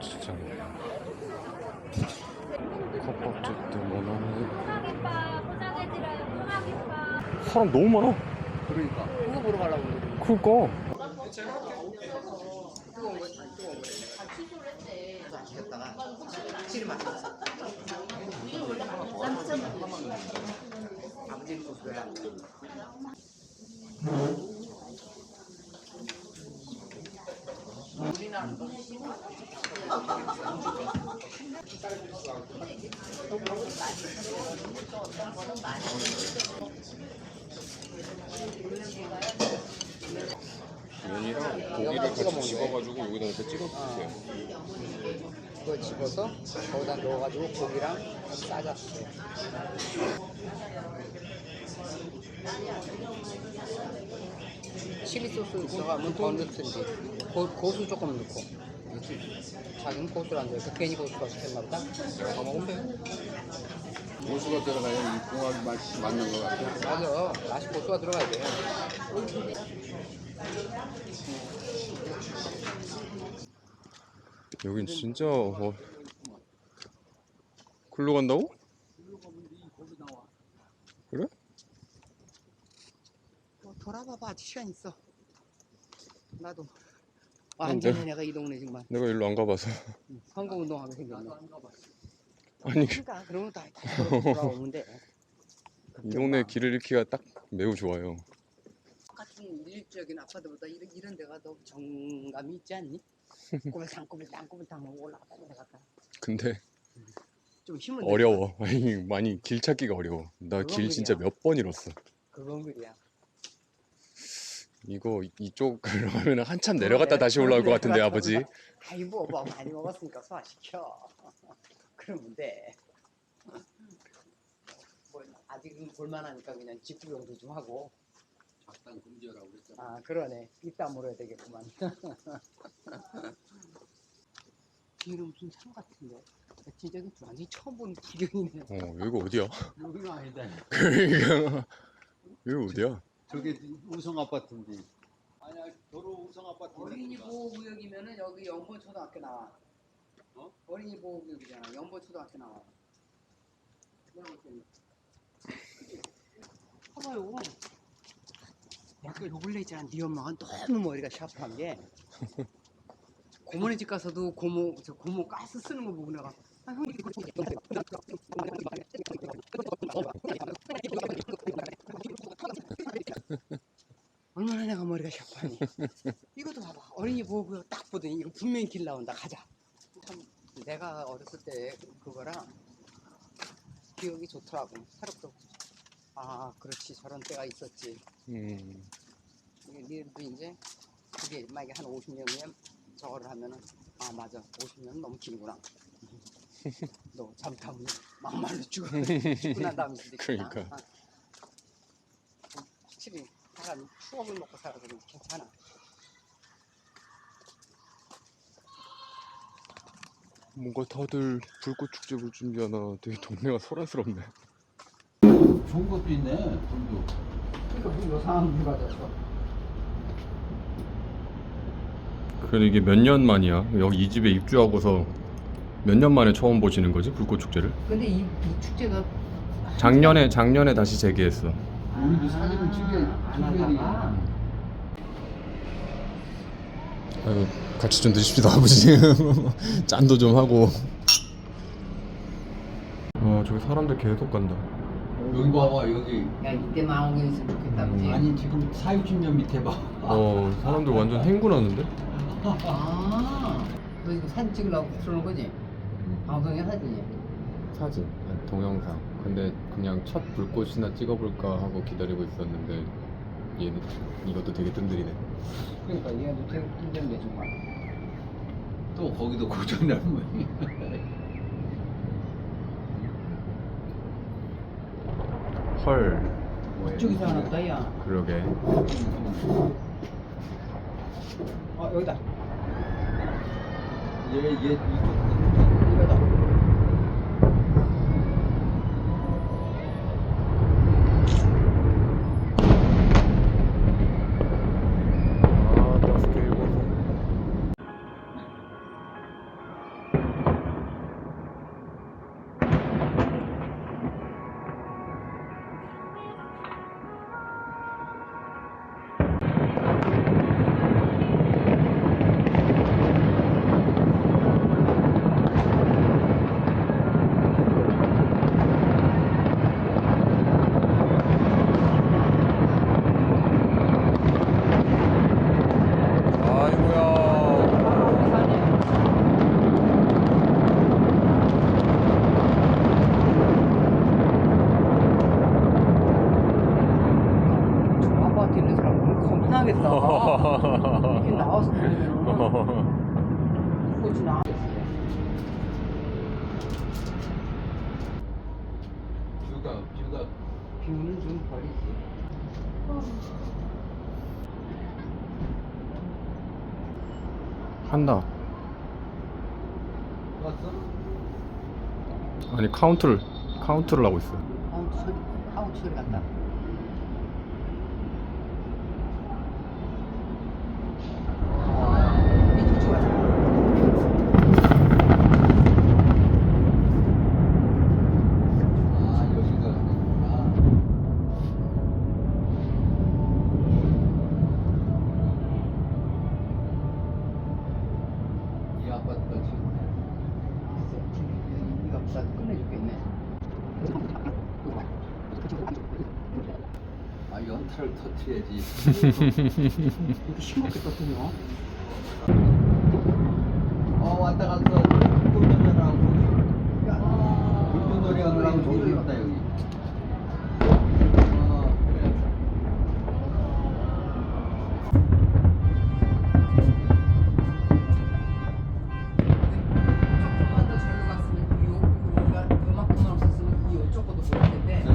고추장입니다. 컵밥집도 많아. 사람 너무 많아. 그러니까 그거 보러 가려고 맛있어. 아버지는 또 그래. 면이랑 고기를 같이 집어가지고 여기다 이렇게 찍어 주세요. 그거 집어서 거기다 넣어가지고 고기랑 싸졌어요. 칠리 소스 들어가면 더 넣든지 고, 고수 조금 넣고. 자기는 고수를 안 좋아해 괜히 고수가 시켰나 보다? 내가 다 먹으면 돼. 고수가 들어가야 이 궁합 맛이 맞는 것 같아. 맞아. 맛이 고수가 들어가야 돼. 여긴 진짜 어... 글로 간다고? 그래? 뭐 돌아봐봐. 아직 시간 있어. 나도 완전히 내가- 이 동네 정말 내가 일로 안 가봐서. 선거운동하게 생겼네 아니 그러니까 그러면 다 돼이 동네 길을 잃기가 딱 매우 좋아요. 같은 일적인 아파트보다 이런, 이런 데가 더 정감이 있지 않니? 꼬불탕 꼬불탕 꼬불탕 올라갔다 내려갔다 근데 좀 힘을 어려워. 아니 많이 길 찾기가 어려워. 나 그건 길 진짜 그래요. 몇 번 잃었어. 그건 그래야 이거 이쪽으로 가면 한참 내려갔다 다시 올라올 것 같은데 아버지. 아이 뭐, 뭐 많이 먹었으니까 소화시켜 그러면 돼 뭐, 아직은 볼만하니까 그냥 집구경도 좀 하고 작당 금지하라고 그랬잖아. 아 그러네 이따 물어야 되겠구만 이름 무슨 산 같은데 진짜 완전히 처음 보는 구경이네 어 여기가 어디야? 여기가 아니다. 그러니까 여기 어디야? 저게 우성 아파트인데. 아니야, 도로 우성 아파트. 어린이 보호구역이면은 여기 연보초등학교 나와. 어? 어린이 보호구역이잖아. 연보초등학교 나와. 봐봐요. 요 근래 있잖아. 네 엄마가 너무 머리가 샤프한 게 고모네 집 가서도 고모 저 고모 가스 쓰는 거 보고 내가 아, 형님 이거 얼 샤프하니? 이것도 봐봐. 어린이 보호구역 딱 보더니 이거 분명히 길 나온다. 가자. 참 내가 어렸을 때 그거랑 기억이 좋더라고. 새롭고 아 그렇지. 저런 때가 있었지. 음. 니들도 이제 그게 만약에 한 50년 후에 저거를 하면은 아 맞아. 50년 너무 길구나. 너 잘못하면 막말로 죽어. 죽고 난 다음에 그러니까. 아. 사람이 추억을 먹고 살아서 괜찮아 뭔가 다들 불꽃 축제를 준비하나 되게 동네가 소란스럽네. 좋은 것도 있네, 돈도. 그러니까 뭐 요상한 물 가졌어 그래도 이게 몇 년 만이야? 여기 이 집에 입주하고서 몇 년 만에 처음 보시는 거지 불꽃 축제를? 근데 이, 이 축제가 작년에 작년에 다시 재개했어. 우리도 사진을 안 하다가 아유 같이 좀 드십시다 아버지. 짠도 좀 하고. 아 저기 사람들 계속 간다. 여기 봐봐, 여기. 야 이때만 오게 있으면 좋겠다 그지? 아니, 지금 4, 60년 밑에 봐. 어 사람들 완전 행군하는데? 아, 너 이거 사진 찍으려고 그러는 거지? 방송에 사진이. 사진, 동영상. 근데 그냥 첫 불꽃이나 찍어볼까 하고 기다리고 있었는데 얘는 이것도 되게 뜸들이네. 그러니까 얘도 되게 힘든데 정말. 또 거기도 고장나면. 헐. 이쪽에서 하나 보다 야. 그러게. 어 여기다. 얘, 얘, 이쪽. 모르겠다. 이렇게 나와서 보면 꽃이 나. 뷰가 뷰가 뷰는 좀 버리지. 한다. 왔어? 아니 카운트를 카운트를 하고 있어. 카운트 소리, 카운트 소리 같다. 이쪽 좋아. 아 여기가 아, 이 아파트가 지금 이거 비싸 끝내주겠네. 아 연타를 터트려야지. 이렇게 싱겁게 떴더니 어 왔다 갔어. 불편하고 불편놀이 하느라고 정신이 없다 여기 work at that.